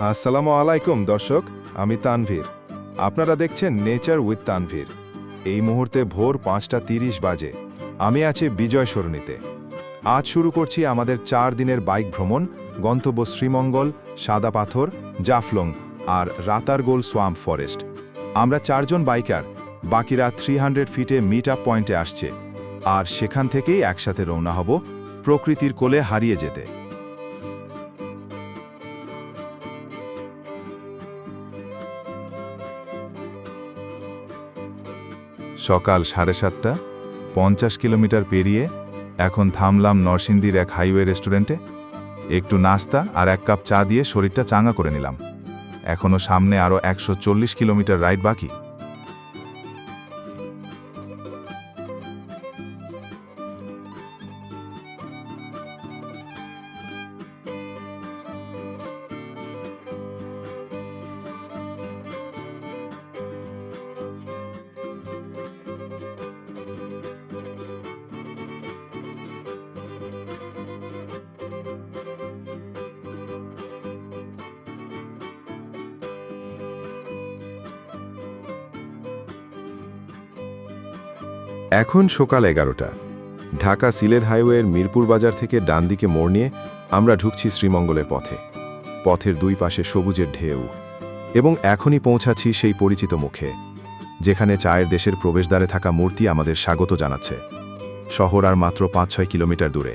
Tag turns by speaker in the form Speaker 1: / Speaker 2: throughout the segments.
Speaker 1: আসসালামু আলাইকুম, দর্শক। আমি তানভীর। আপনারা দেখছেন নেচার উইথ তানভীর। এই মুহূর্তে ভোর পাঁচটা তিরিশ বাজে। আমি আছি বিজয় সরণিতে। আজ শুরু করছি আমাদের চার দিনের বাইক ভ্রমণ, গন্তব্য শ্রীমঙ্গল, সাদা পাথর, জাফলং আর রাতারগোল সোয়াম্প ফরেস্ট আমরা চারজন বাইকার, বাকিরা থ্রি হান্ড্রেড ফিটে মিট আপ পয়েন্টে আসছে আর সেখান থেকেই একসাথে রওনা হব প্রকৃতির কোলে হারিয়ে যেতে। সকাল সাড়ে সাতটা, পঞ্চাশ কিলোমিটার পেরিয়ে এখন থামলাম নরসিংদীর এক হাইওয়ে রেস্টুরেন্টে। একটু নাস্তা আর এক কাপ চা দিয়ে শরীরটা চাঙ্গা করে নিলাম। এখনও সামনে আরও একশো চল্লিশ কিলোমিটার রাইড বাকি। এখন সকাল এগারোটা। ঢাকা সিলেট হাইওয়ের মিরপুর বাজার থেকে ডান দিকে মোড় নিয়ে আমরা ঢুকছি শ্রীমঙ্গলের পথে। পথের দুই পাশে সবুজের ঢেউ। এবং এখনই পৌঁছাচ্ছি সেই পরিচিত মুখে, যেখানে চায়ের দেশের প্রবেশদ্বারে থাকা মূর্তি আমাদের স্বাগত জানাচ্ছে। শহর আর মাত্র পাঁচ ছয় কিলোমিটার দূরে।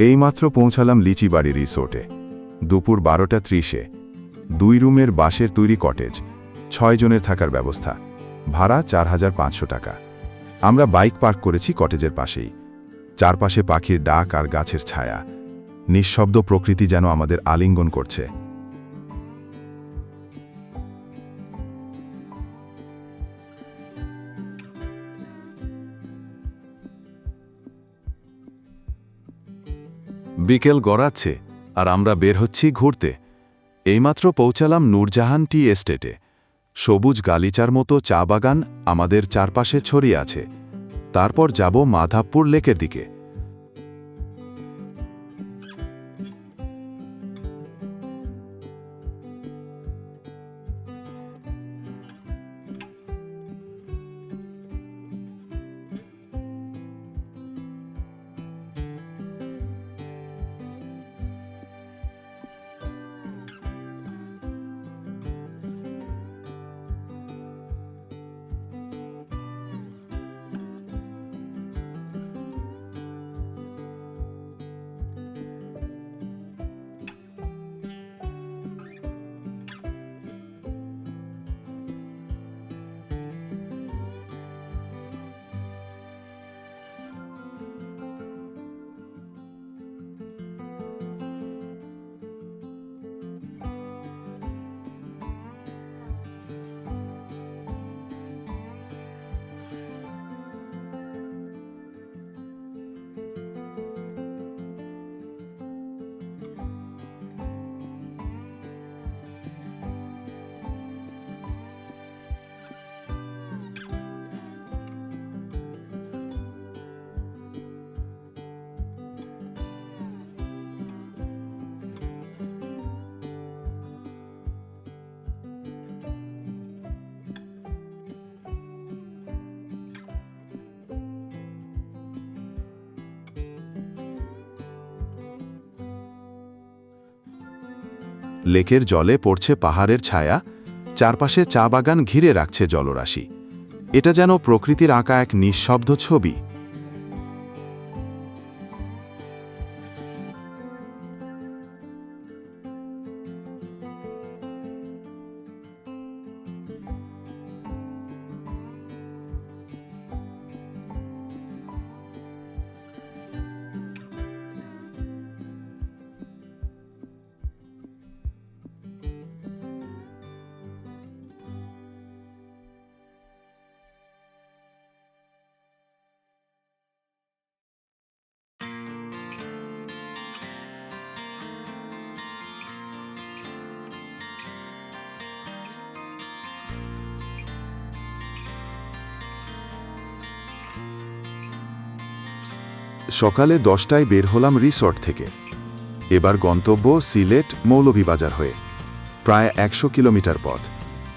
Speaker 1: এইমাত্র পৌঁছালাম লিচিবাড়ি রিসোর্টে। দুপুর বারোটা ত্রিশে। দুই রুমের বাঁশের তৈরি কটেজ। ছয় জনের থাকার ব্যবস্থা। ভাড়া চার হাজার পাঁচশো টাকা। আমরা বাইক পার্ক করেছি কটেজের পাশেই। চারপাশে পাখির ডাক আর গাছের ছায়া। নিঃশব্দ প্রকৃতি যেন আমাদের আলিঙ্গন করছে। বিকেল গড়াচ্ছে, আর আমরা বের হচ্ছি ঘুরতে। এইমাত্র পৌঁছালাম নূরজাহান টি এস্টেটে।
Speaker 2: সবুজ গালিচার মতো চা বাগান আমাদের চারপাশে ছড়িয়ে আছে। তারপর যাব মাধাবপুর লেকের দিকে। লেকের জলে পড়ছে পাহাড়ের ছায়া, চারপাশে চা বাগান ঘিরে রাখছে জলরাশি। এটা যেন প্রকৃতির আঁকা এক নিঃশব্দ ছবি। সকালে দশটায় বের হলাম রিসর্ট থেকে। এবার গন্তব্য সিলেট মৌলভীবাজার হয়ে। প্রায় একশো কিলোমিটার পথ।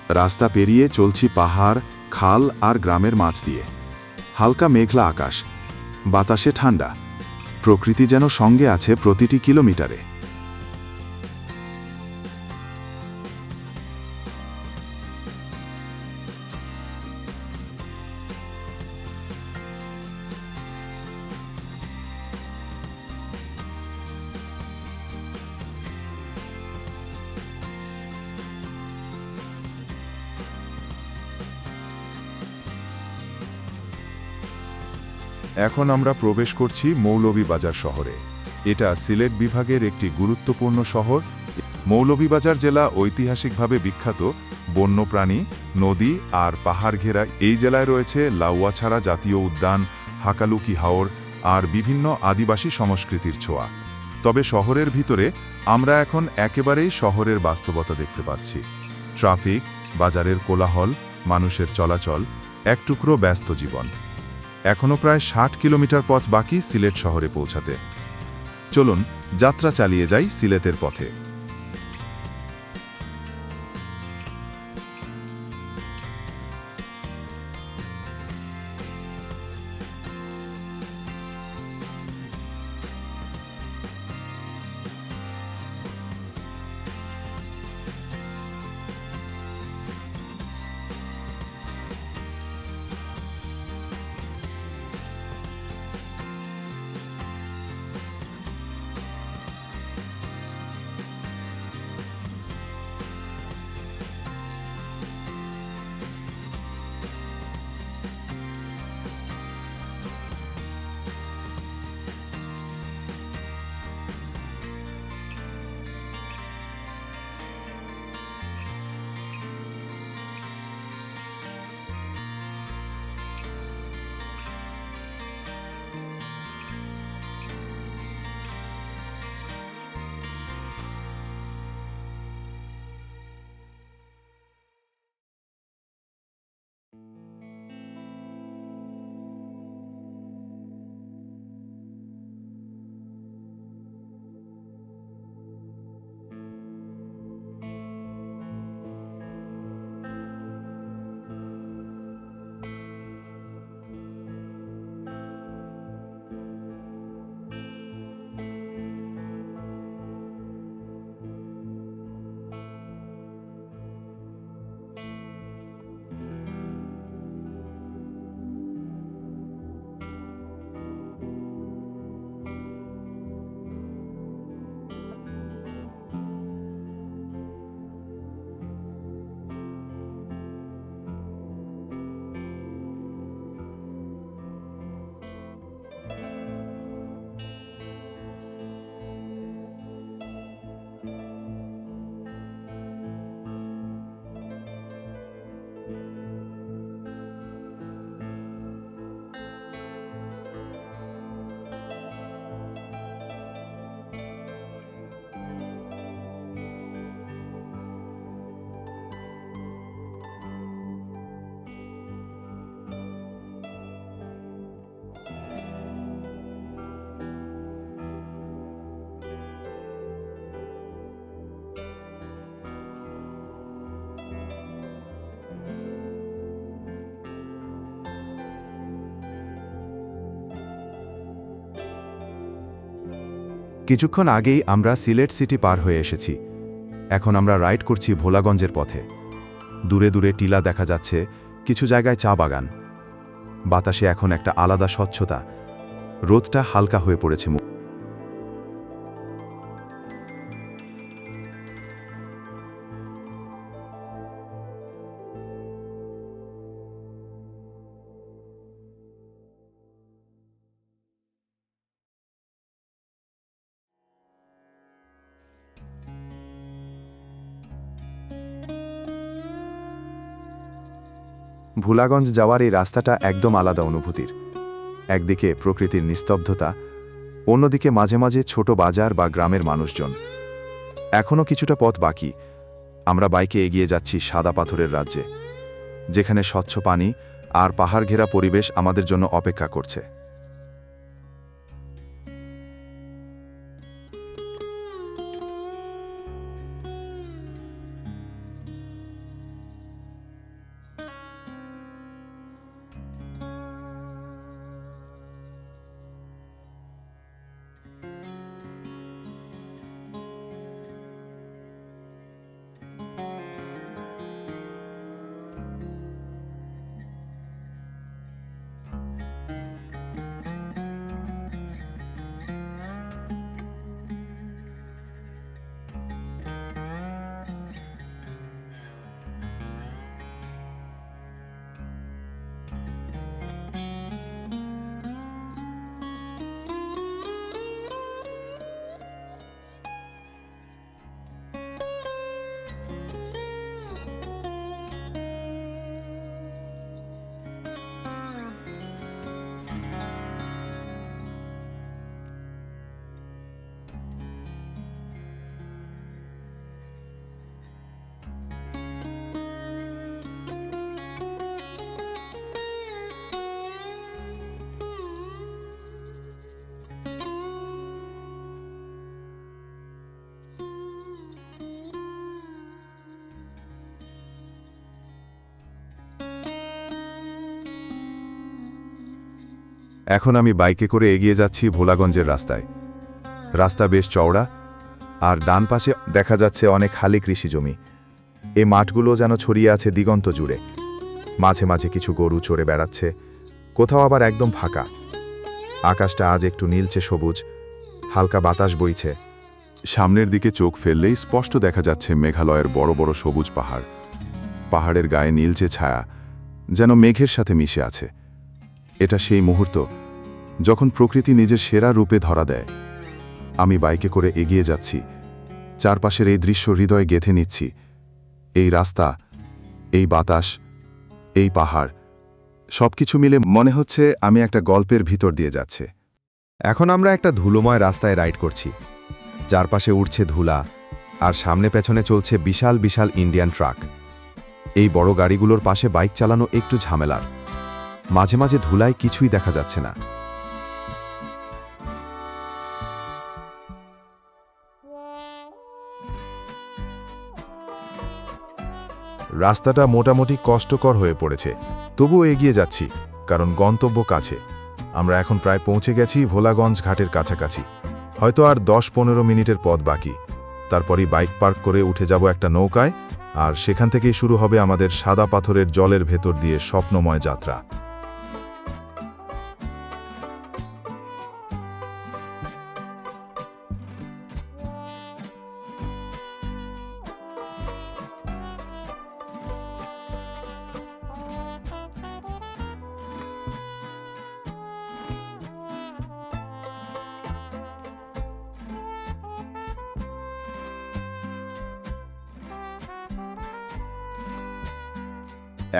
Speaker 2: রাস্তা পেরিয়ে চলছি পাহাড়, খাল আর গ্রামের মাছ দিয়ে। হালকা মেঘলা আকাশ। বাতাসে ঠান্ডা। প্রকৃতি যেন সঙ্গে আছে প্রতিটি কিলোমিটারে।
Speaker 1: এখন আমরা প্রবেশ করছি মৌলভীবাজার শহরে। এটা সিলেট বিভাগের একটি গুরুত্বপূর্ণ শহর। মৌলভীবাজার জেলা ঐতিহাসিকভাবে বিখ্যাত। বন্যপ্রাণী, নদী আর পাহাড় ঘেরা এই জেলায় রয়েছে লাউয়াছাড়া জাতীয় উদ্যান, হাকালুকি হাওর আর বিভিন্ন আদিবাসী সংস্কৃতির ছোঁয়া। তবে শহরের ভিতরে আমরা এখন একেবারেই শহরের বাস্তবতা দেখতে পাচ্ছি। ট্রাফিক, বাজারের কোলাহল, মানুষের চলাচল, এক টুকরো ব্যস্ত জীবন। এখনও প্রায় ষাট কিলোমিটার পথ বাকি সিলেট শহরে পৌঁছাতে। চলুন, যাত্রা চালিয়ে যাই সিলেটের পথে। কিছুক্ষণ আগেই আমরা সিলেট সিটি পার হয়ে এসেছি। এখন আমরা রাইড করছি ভোলাগঞ্জের পথে। দূরে দূরে টিলা দেখা যাচ্ছে, কিছু জায়গায় চা বাগান। বাতাসে এখন একটা আলাদা স্বচ্ছতা। রোদটা হালকা হয়ে পড়েছে ভোলাগঞ্জ যাওয়ার এই রাস্তাটা একদম আলাদা অনুভূতির। একদিকে প্রকৃতির নিস্তব্ধতা, অন্যদিকে মাঝে মাঝে ছোট বাজার বা গ্রামের মানুষজন। এখনও কিছুটা পথ বাকি। আমরা বাইকে এগিয়ে যাচ্ছি সাদা পাথরের রাজ্যে, যেখানে স্বচ্ছ পানি আর পাহাড় ঘেরা পরিবেশ আমাদের জন্য অপেক্ষা করছে। এখন আমি বাইকে করে এগিয়ে যাচ্ছি ভোলাগঞ্জের রাস্তায়। রাস্তা বেশ চওড়া, আর ডান পাশে দেখা যাচ্ছে অনেক খালি কৃষি জমি। এ মাঠগুলো যেন ছড়িয়ে আছে দিগন্ত জুড়ে। মাঝে মাঝে কিছু গরু চড়ে বেড়াচ্ছে, কোথাও আবার একদম ফাঁকা। আকাশটা আজ একটু নীলচে সবুজ, হালকা বাতাস বইছে।
Speaker 2: সামনের দিকে চোখ ফেললেই স্পষ্ট দেখা যাচ্ছে মেঘালয়ের বড় বড় সবুজ পাহাড়। পাহাড়ের গায়ে নীলচে ছায়া, যেন মেঘের সাথে মিশে আছে। এটা সেই মুহূর্ত যখন প্রকৃতি নিজের সেরা রূপে ধরা দেয়। আমি বাইকে করে এগিয়ে যাচ্ছি। চারপাশের এই দৃশ্য হৃদয়ে গেথে নিচ্ছি। এই রাস্তা, এই বাতাস, এই পাহাড়,
Speaker 1: সবকিছু মিলে মনে হচ্ছে আমি একটা গল্পের ভিতর দিয়ে যাচ্ছে। এখন আমরা একটা ধুলোময় রাস্তায় রাইড করছি। চারপাশে উঠছে ধুলা আর সামনে পেছনে চলছে বিশাল বিশাল ইন্ডিয়ান ট্রাক। এই বড় গাড়িগুলোর পাশে বাইক চালানো একটু ঝামেলার। মাঝে মাঝে ধুলায় কিছুই দেখা যাচ্ছে না। রাস্তাটা মোটামুটি কষ্টকর হয়ে পড়েছে। তবুও এগিয়ে যাচ্ছি, কারণ গন্তব্য কাছে। আমরা এখন প্রায় পৌঁছে গেছি ভোলাগঞ্জ ঘাটের কাছাকাছি। হয়তো আর দশ পনেরো মিনিটের পথ বাকি। তারপরই বাইক পার্ক করে উঠে যাব একটা নৌকায়, আর সেখান থেকেই শুরু হবে আমাদের সাদা পাথরের জলের ভেতর দিয়ে স্বপ্নময় যাত্রা।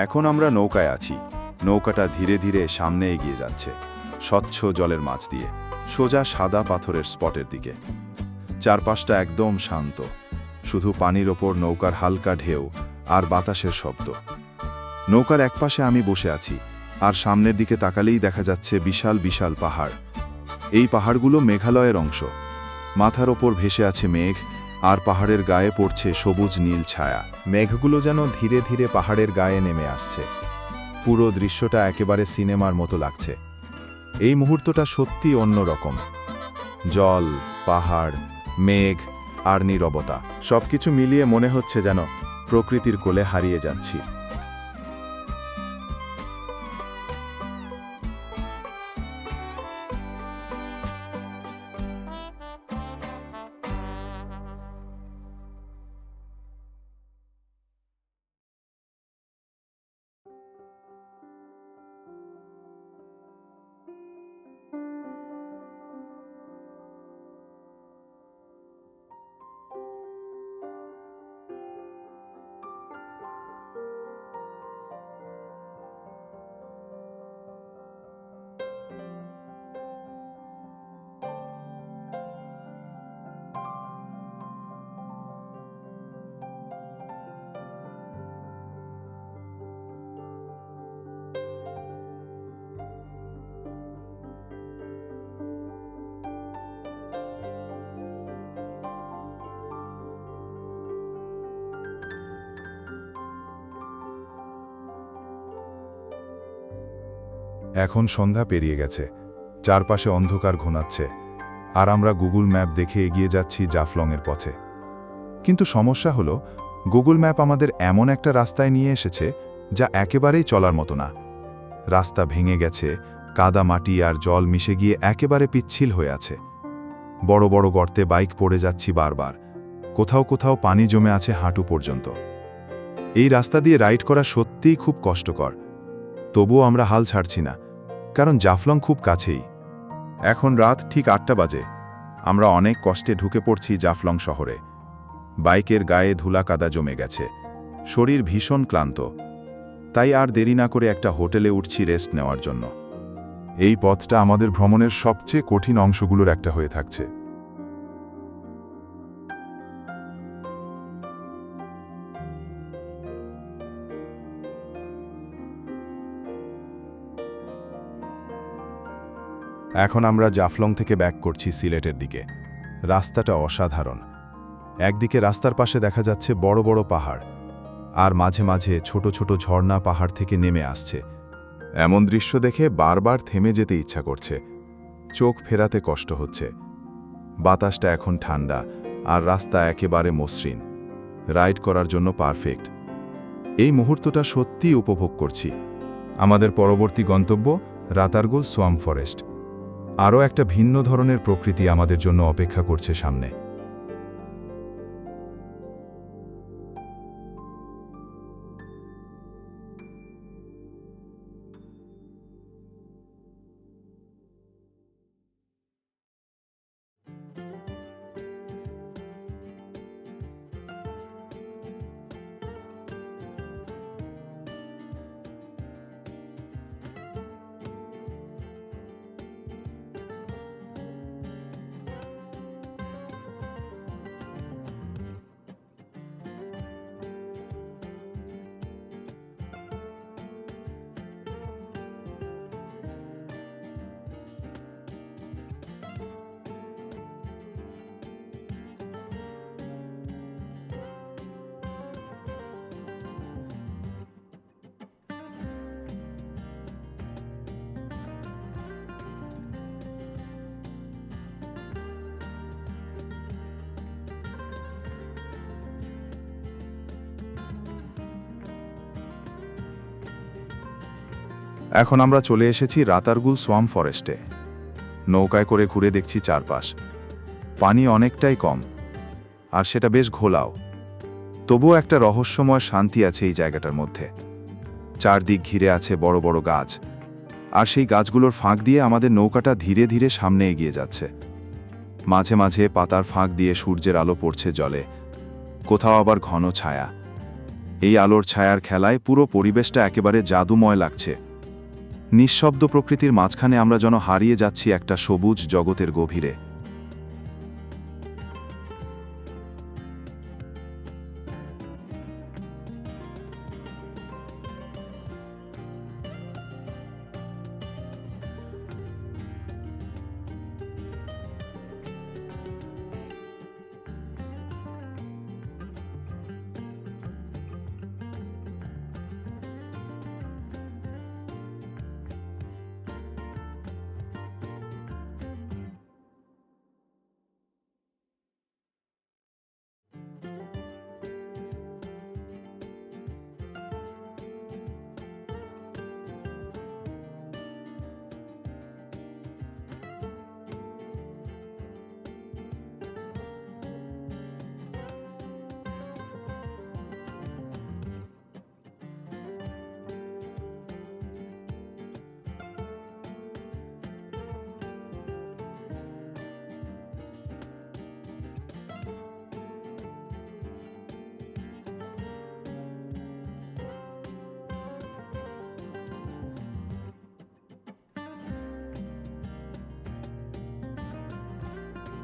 Speaker 1: এখন আমরা নৌকায় আছি। নৌকাটা ধীরে ধীরে সামনে এগিয়ে যাচ্ছে, স্বচ্ছ জলের মাছ দিয়ে, সোজা সাদা পাথরের স্পটের দিকে। চারপাশটা একদম শান্ত, শুধু পানির ওপর নৌকার হালকা ঢেউ আর বাতাসের শব্দ। নৌকার একপাশে আমি বসে আছি, আর সামনের দিকে তাকালেই দেখা যাচ্ছে বিশাল বিশাল পাহাড়। এই পাহাড়গুলো মেঘালয়ের অংশ। মাথার ওপর ভেসে আছে মেঘ আর পাহাড়ের গায়ে পড়ছে সবুজ নীল ছায়া। মেঘগুলো যেন ধীরে ধীরে পাহাড়ের গায়ে নেমে আসছে। পুরো দৃশ্যটা একেবারে সিনেমার মতো লাগছে। এই মুহূর্তটা সত্যি অন্যরকম জল, পাহাড়, মেঘ আর নিরবতা, সবকিছু মিলিয়ে মনে হচ্ছে যেন প্রকৃতির কোলে হারিয়ে যাচ্ছি। এখন সন্ধ্যা পেরিয়ে গেছে। চারপাশে অন্ধকার ঘনাচ্ছে। আর আমরা গুগল ম্যাপ দেখে এগিয়ে যাচ্ছি জাফলংয়ের পথে। কিন্তু সমস্যা হলো, গুগল ম্যাপ আমাদের এমন একটা রাস্তায় নিয়ে এসেছে যা একেবারেই চলার মতো না। রাস্তা ভেঙে গেছে, কাদা মাটি আর জল মিশে গিয়ে একেবারে পিচ্ছিল হয়ে আছে। বড় বড় গর্তে বাইক পড়ে যাচ্ছি বারবার। কোথাও কোথাও পানি জমে আছে হাঁটু পর্যন্ত। এই রাস্তা দিয়ে রাইড করা সত্যিই খুব কষ্টকর। তবুও আমরা হাল ছাড়ছি না। কারণ জাফলং খুব কাছেই। এখন রাত ঠিক আটটা বাজে। আমরা অনেক কষ্টে ঢুকে পড়ছি জাফলং শহরে। বাইকের গায়ে ধুলা কাদা জমে গেছে। শরীর ভীষণ ক্লান্ত। তাই আর দেরি না করে একটা হোটেলে উঠছি রেস্ট নেওয়ার জন্য। এই পথটা আমাদের ভ্রমণের সবচেয়ে কঠিন অংশগুলোর একটা হয়ে থাকছে। এখন আমরা জাফলং থেকে ব্যাক করছি সিলেটের দিকে। রাস্তাটা অসাধারণ। একদিকে রাস্তার পাশে দেখা যাচ্ছে বড় বড় পাহাড়, আর মাঝে মাঝে ছোট ছোট ঝর্ণা পাহাড় থেকে নেমে আসছে। এমন দৃশ্য দেখে বারবার থেমে যেতে ইচ্ছা করছে। চোখ ফেরাতে কষ্ট হচ্ছে। বাতাসটা এখন ঠান্ডা, আর রাস্তা একেবারে মসৃণ। রাইড করার জন্য পারফেক্ট। এই মুহূর্তটা সত্যিই উপভোগ করছি। আমাদের পরবর্তী গন্তব্য রাতারগোল সোয়াম ফরেস্ট। আরও একটা ভিন্ন ধরনের প্রকৃতি আমাদের জন্য অপেক্ষা করছে সামনে। এখন আমরা চলে এসেছি রাতারগুল সোয়াম ফরেস্টে নৌকায় করে ঘুরে দেখছি চারপাশ। পানি অনেকটাই কম। আর সেটা বেশ ঘোলাও। তবুও একটা রহস্যময় শান্তি আছে এই জায়গাটার মধ্যে। চারদিক ঘিরে আছে বড় বড় গাছ। আর সেই গাছগুলোর ফাঁক দিয়ে আমাদের নৌকাটা ধীরে ধীরে সামনে এগিয়ে যাচ্ছে। মাঝে মাঝে পাতার ফাঁক দিয়ে সূর্যের আলো পড়ছে জলে। কোথাও আবার ঘন ছায়া। এই আলোর ছায়ার খেলায় পুরো পরিবেশটা একেবারে জাদুময় লাগছে। নিঃশব্দ প্রকৃতির মাঝখানে আমরা যেন হারিয়ে যাচ্ছি একটা সবুজ জগতের গভীরে।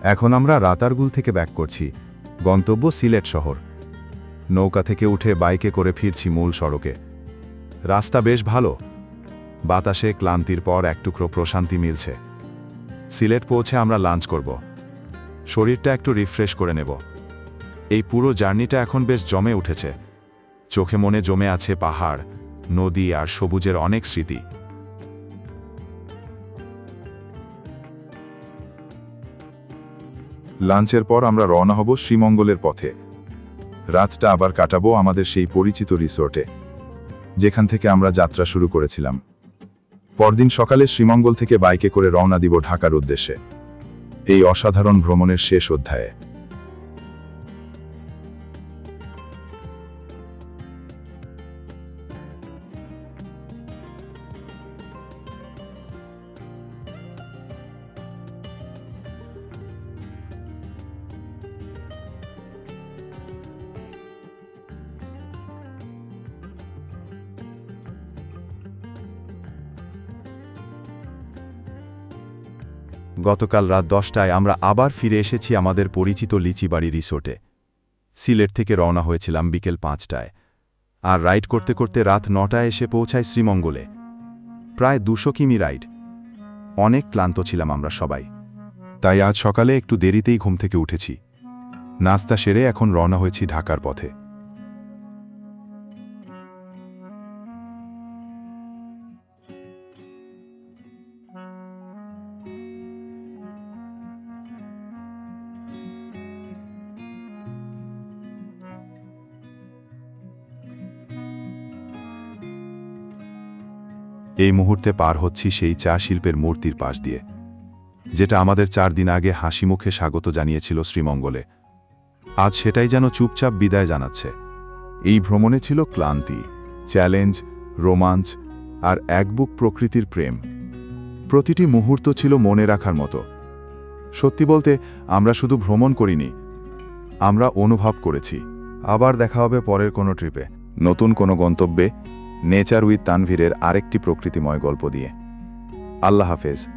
Speaker 1: এখন আমরা রাতারগুল থেকে ব্যাক করছি। গন্তব্য সিলেট শহর। নৌকা থেকে উঠে বাইকে করে ফিরছি মূল সড়কে। রাস্তা বেশ ভালো। বাতাসে ক্লান্তির পর এক টুকরো প্রশান্তি মিলছে। সিলেট পৌঁছে আমরা লাঞ্চ করব। শরীরটা একটু রিফ্রেশ করে নেব। এই পুরো জার্নিটা এখন বেশ জমে উঠেছে। চোখে মনে জমে আছে পাহাড়, নদী আর সবুজের অনেক স্মৃতি। লাঞ্চের পর আমরা রওনা হব শ্রীমঙ্গলের পথে। রাতটা আবার কাটাবো আমাদের সেই পরিচিত রিসোর্টে, যেখান থেকে আমরা যাত্রা শুরু করেছিলাম। পরদিন সকালে শ্রীমঙ্গল থেকে বাইকে করে রওনা দিব ঢাকার উদ্দেশ্যে। এই অসাধারণ ভ্রমণের শেষ অধ্যায়ে। গতকাল রাত দশটায় আমরা আবার ফিরে এসেছি আমাদের পরিচিত লিচিবাড়ি রিসোর্টে। সিলেট থেকে রওনা হয়েছিলাম বিকেল পাঁচটায়। আর রাইড করতে করতে রাত নটায় এসে পৌঁছায় শ্রীমঙ্গলে। প্রায় দুশো কিমি রাইড। অনেক ক্লান্ত ছিলাম আমরা সবাই। তাই আজ সকালে একটু দেরিতেই ঘুম থেকে উঠেছি। নাস্তা সেরে এখন রওনা হয়েছি ঢাকার পথে। এই মুহূর্তে পার হচ্ছি সেই চা শিল্পের মূর্তির পাশ দিয়ে, যেটা আমাদের চার দিন আগে হাসি মুখে স্বাগত জানিয়েছিল শ্রীমঙ্গলে। আজ সেটাই যেন চুপচাপ বিদায় জানাচ্ছে। এই ভ্রমণে ছিল ক্লান্তি, চ্যালেঞ্জ, রোমাঞ্চ আর এক বুক প্রকৃতির প্রেম। প্রতিটি মুহূর্ত ছিল মনে রাখার মতো। সত্যি বলতে, আমরা শুধু ভ্রমণ করিনি, আমরা অনুভব করেছি। আবার দেখা হবে পরের কোনো ট্রিপে। নতুন কোনো গন্তব্যে নেচার উইথ তানভীরের আরেকটি প্রকৃতিময় গল্প দিয়ে। আল্লাহ হাফেজ।